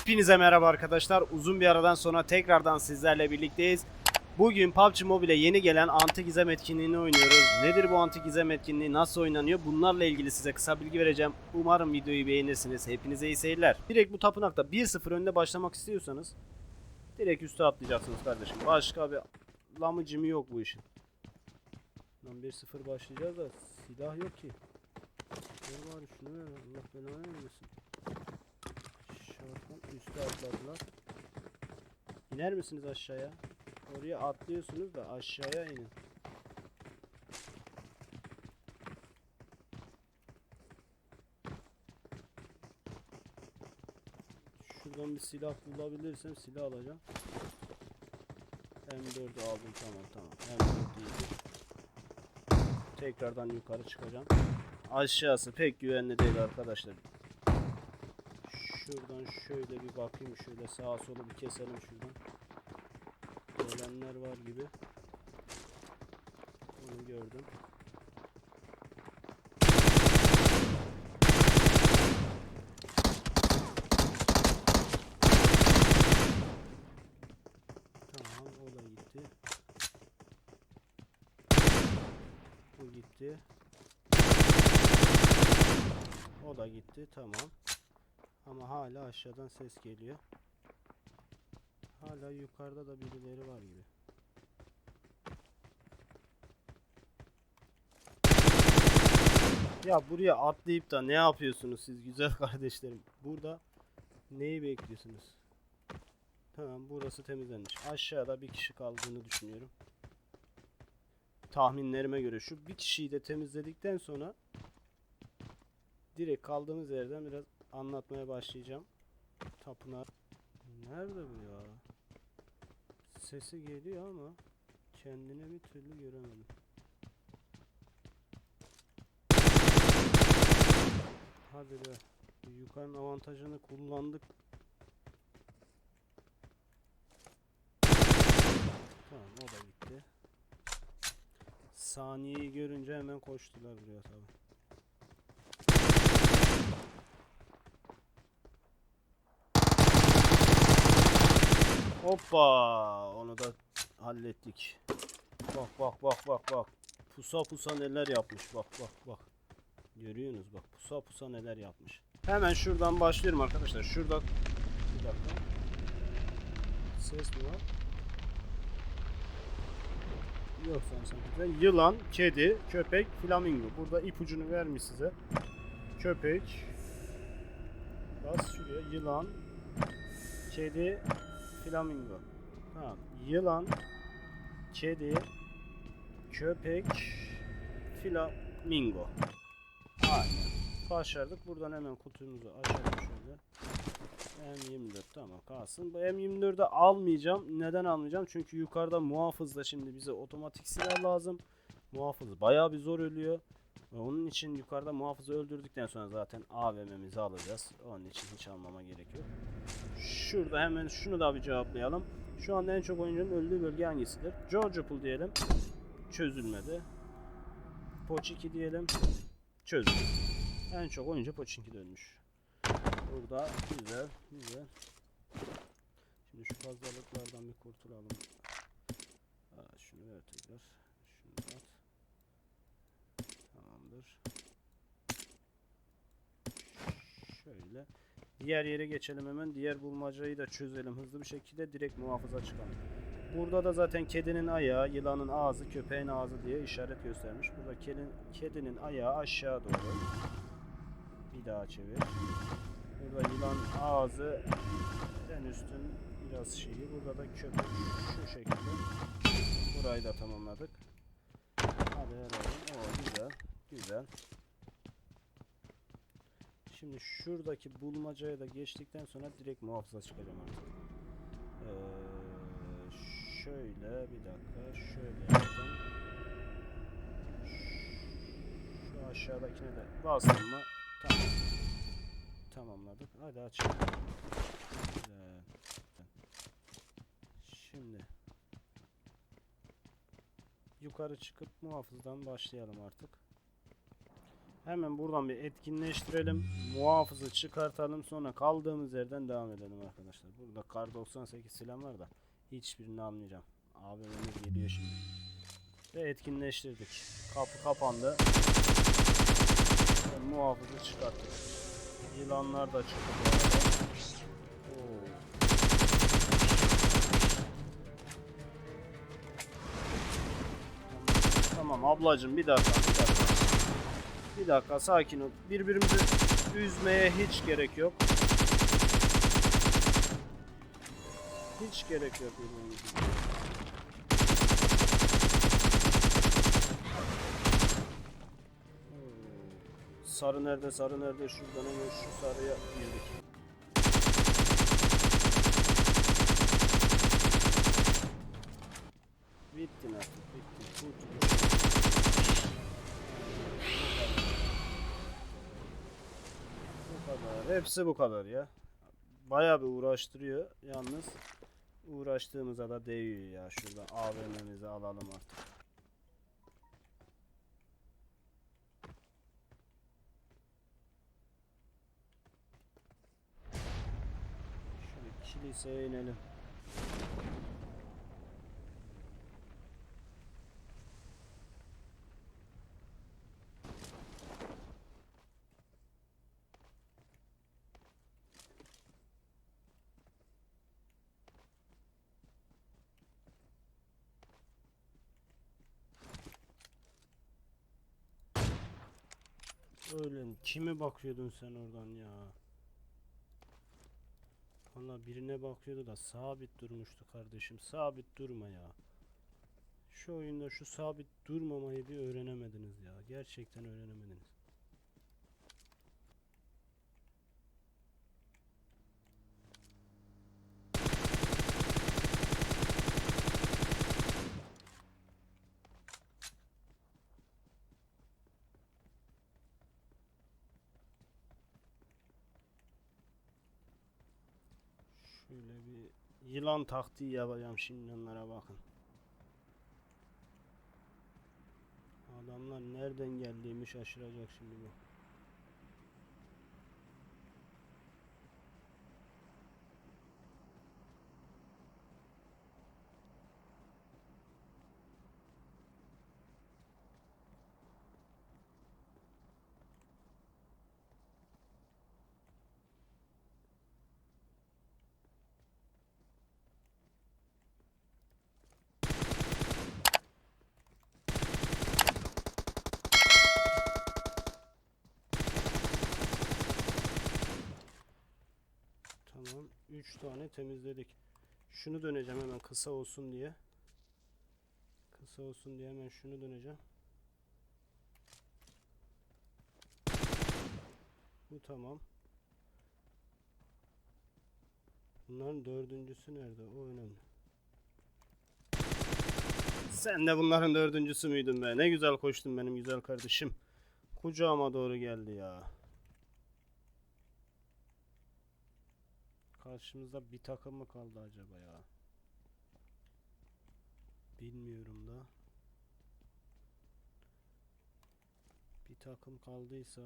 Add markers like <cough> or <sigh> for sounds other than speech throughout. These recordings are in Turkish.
Hepinize merhaba arkadaşlar. Uzun bir aradan sonra tekrardan sizlerle birlikteyiz. Bugün PUBG Mobile'e yeni gelen Anti Gizem etkinliğini oynuyoruz. Nedir bu Anti Gizem etkinliği, nasıl oynanıyor? Bunlarla ilgili size kısa bilgi vereceğim. Umarım videoyu beğenirsiniz. Hepinize iyi seyirler. Direkt bu tapınakta 1-0 önde başlamak istiyorsanız direkt üste atlayacaksınız kardeşim. Başka bir lamıcımı yok bu işin. Lan 1-0 başlayacağız da silah yok ki. Ne var şunu ver Allah belanı vermesin. Şarttan üste atladılar. İner misiniz aşağıya? Oraya atlıyorsunuz da aşağıya inin. Şuradan bir silah bulabilirsem silah alacağım. M4'ü aldım tamam tamam. M4 iyidir. Tekrardan yukarı çıkacağım. Aşağısı pek güvenli değil arkadaşlar. Şuradan şöyle bir bakayım şöyle sağa sola bir keselim şuradan. Gelenler var gibi. Onu gördüm. Tamam o da gitti. Bu gitti. O da gitti tamam. Ama hala aşağıdan ses geliyor. Hala yukarıda da birileri var gibi. Ya buraya atlayıp da ne yapıyorsunuz siz güzel <laughs> kardeşlerim? Burada neyi bekliyorsunuz? Tamam burası temizlenmiş. Aşağıda bir kişi kaldığını düşünüyorum. Tahminlerime göre şu bir kişiyi de temizledikten sonra direkt kaldığımız yerden biraz anlatmaya başlayacağım. Tapınak. Nerede bu ya? Sesi geliyor ama kendine bir türlü göremedim. Hadi be. Yukarının avantajını kullandık. Tamam o da gitti. Saniyeyi görünce hemen koştular buraya tabi. Hoppa onu da hallettik. Bak bak bak bak bak. Pusa pusa neler yapmış bak bak bak. Görüyorsunuz bak pusa pusa neler yapmış. Hemen şuradan başlıyorum arkadaşlar. Şurada bir dakika. Ses mi var? Yok sen. Yılan, kedi, köpek, flamingo. Burada ipucunu vermiş size. Köpek. Bas şuraya. Yılan, kedi, flamingo. Tamam. Yılan, kedi, köpek, flamingo. Aynen. Başardık. Buradan hemen kutumuzu açalım şöyle. M24 tamam kalsın. Bu M24'ü almayacağım. Neden almayacağım? Çünkü yukarıda muhafızda şimdi bize otomatik silah lazım. Muhafız bayağı bir zor ölüyor. Onun için yukarıda muhafızı öldürdükten sonra zaten AVM'mizi alacağız. Onun için hiç almama gerek yok. Şurada hemen şunu da bir cevaplayalım. Şu anda en çok oyuncunun öldüğü bölge hangisidir? Georgia Pool diyelim. Çözülmedi. Poçiki diyelim. Çözüldü. En çok oyuncu Poçinki dönmüş. Burada güzel, güzel. Şimdi şu fazlalıklardan bir kurtulalım. Aa, şunu ver tekrar. Şunu at. Tamamdır. Şöyle. Diğer yere geçelim hemen. Diğer bulmacayı da çözelim hızlı bir şekilde. Direkt muhafıza çıkalım. Burada da zaten kedinin ayağı, yılanın ağzı, köpeğin ağzı diye işaret göstermiş. Burada kedin, kedinin ayağı aşağı doğru. Bir daha çevir. Burada yılan ağzı en üstün biraz şeyi. Burada da köpek şu şekilde. Burayı da tamamladık. Hadi herhalde. O güzel. Güzel. Şimdi şuradaki bulmacaya da geçtikten sonra direkt muhafıza çıkacağım artık. Ee, şöyle bir dakika. Şöyle yaptım. Şu aşağıdakine de bastım mı? Tamam. Tamamladık. Hadi. Güzel. Şimdi yukarı çıkıp muhafızdan başlayalım artık. Hemen buradan bir etkinleştirelim. Muhafızı çıkartalım sonra kaldığımız yerden devam edelim arkadaşlar. Burada kar 98 silah var da hiçbirini almayacağım. AVM'miz geliyor şimdi. Ve etkinleştirdik. Kapı kapandı. Ve muhafızı çıkarttık. Yılanlar da çıktı bu arada. Tamam ablacım bir dakika bir dakika. Bir dakika sakin ol. Birbirimizi üzmeye hiç gerek yok. Hiç gerek yok birbirimizi. üzmeye. Oo. Sarı nerede sarı nerede şuradan hemen şu sarıya girdik. Bittin artık bittin. Kurtuluş. Bu kadar. Hepsi bu kadar ya. Bayağı bir uğraştırıyor yalnız. Uğraştığımıza da değiyor ya. Şurada AVM'mizi alalım artık. Kiliseye inelim. Öyle kime bakıyordun sen oradan ya? Valla birine bakıyordu da sabit durmuştu kardeşim. Sabit durma ya. Şu oyunda şu sabit durmamayı bir öğrenemediniz ya. Gerçekten öğrenemediniz. Şöyle bir yılan taktiği yapacağım şimdi onlara bakın. Adamlar nereden geldiğimi şaşıracak şimdi bu. Tamam. 3 tane temizledik. Şunu döneceğim hemen kısa olsun diye. Kısa olsun diye hemen şunu döneceğim. Bu tamam. Bunların dördüncüsü nerede? O önemli. Sen de bunların dördüncüsü müydün be? Ne güzel koştun benim güzel kardeşim. Kucağıma doğru geldi ya. Karşımızda bir takım mı kaldı acaba ya? Bilmiyorum da. Bir takım kaldıysa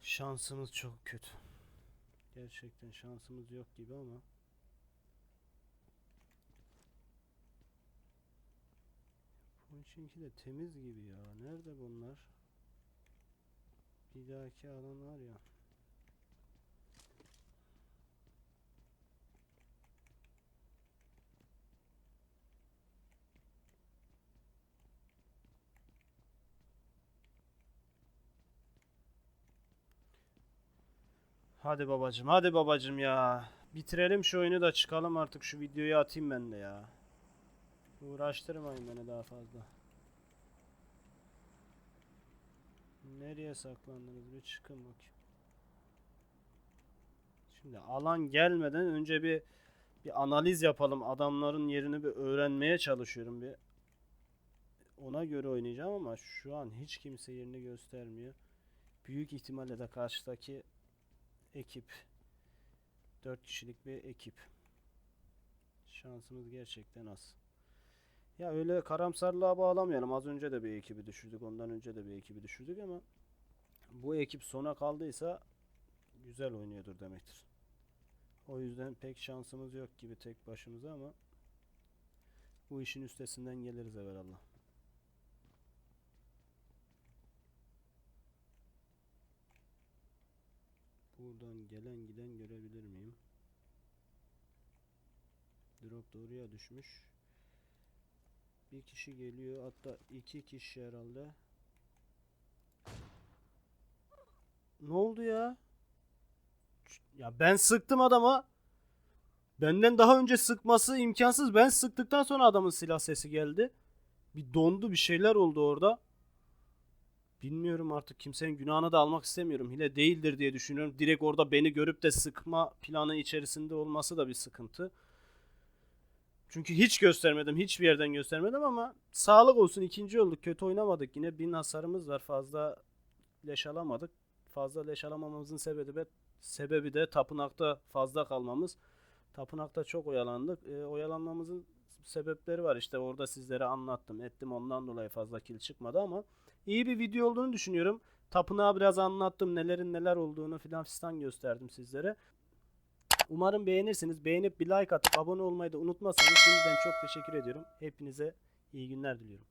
şansımız çok kötü. Gerçekten şansımız yok gibi ama Ponçinki de temiz gibi ya. Nerede bunlar? Bir dahaki alan var ya. Hadi babacım, hadi babacım ya. Bitirelim şu oyunu da çıkalım artık şu videoyu atayım ben de ya. Uğraştırmayın beni daha fazla. Nereye saklandınız? Bir çıkın bakayım. Şimdi alan gelmeden önce bir bir analiz yapalım. Adamların yerini bir öğrenmeye çalışıyorum bir. Ona göre oynayacağım ama şu an hiç kimse yerini göstermiyor. Büyük ihtimalle de karşıdaki ekip 4 kişilik bir ekip. Şansımız gerçekten az. Ya öyle karamsarlığa bağlamayalım. Az önce de bir ekibi düşürdük. Ondan önce de bir ekibi düşürdük ama bu ekip sona kaldıysa güzel oynuyordur demektir. O yüzden pek şansımız yok gibi tek başımıza ama bu işin üstesinden geliriz evvelallah. Buradan gelen giden görebilir miyim? Drop doğruya düşmüş. Bir kişi geliyor hatta iki kişi herhalde. Ne oldu ya? Ya ben sıktım adama. Benden daha önce sıkması imkansız. Ben sıktıktan sonra adamın silah sesi geldi. Bir dondu bir şeyler oldu orada. Bilmiyorum artık kimsenin günahını da almak istemiyorum. Hile değildir diye düşünüyorum. Direkt orada beni görüp de sıkma planı içerisinde olması da bir sıkıntı. Çünkü hiç göstermedim. Hiçbir yerden göstermedim ama sağlık olsun ikinci olduk. Kötü oynamadık. Yine bin hasarımız var. Fazla leş alamadık. Fazla leş alamamamızın sebebi de, sebebi de tapınakta fazla kalmamız. Tapınakta çok oyalandık. E, oyalanmamızın sebepleri var. İşte orada sizlere anlattım. Ettim ondan dolayı fazla kill çıkmadı ama iyi bir video olduğunu düşünüyorum. Tapınağı biraz anlattım. Nelerin neler olduğunu filan fistan gösterdim sizlere. Umarım beğenirsiniz. Beğenip bir like atıp abone olmayı da unutmazsanız şimdiden çok teşekkür ediyorum. Hepinize iyi günler diliyorum.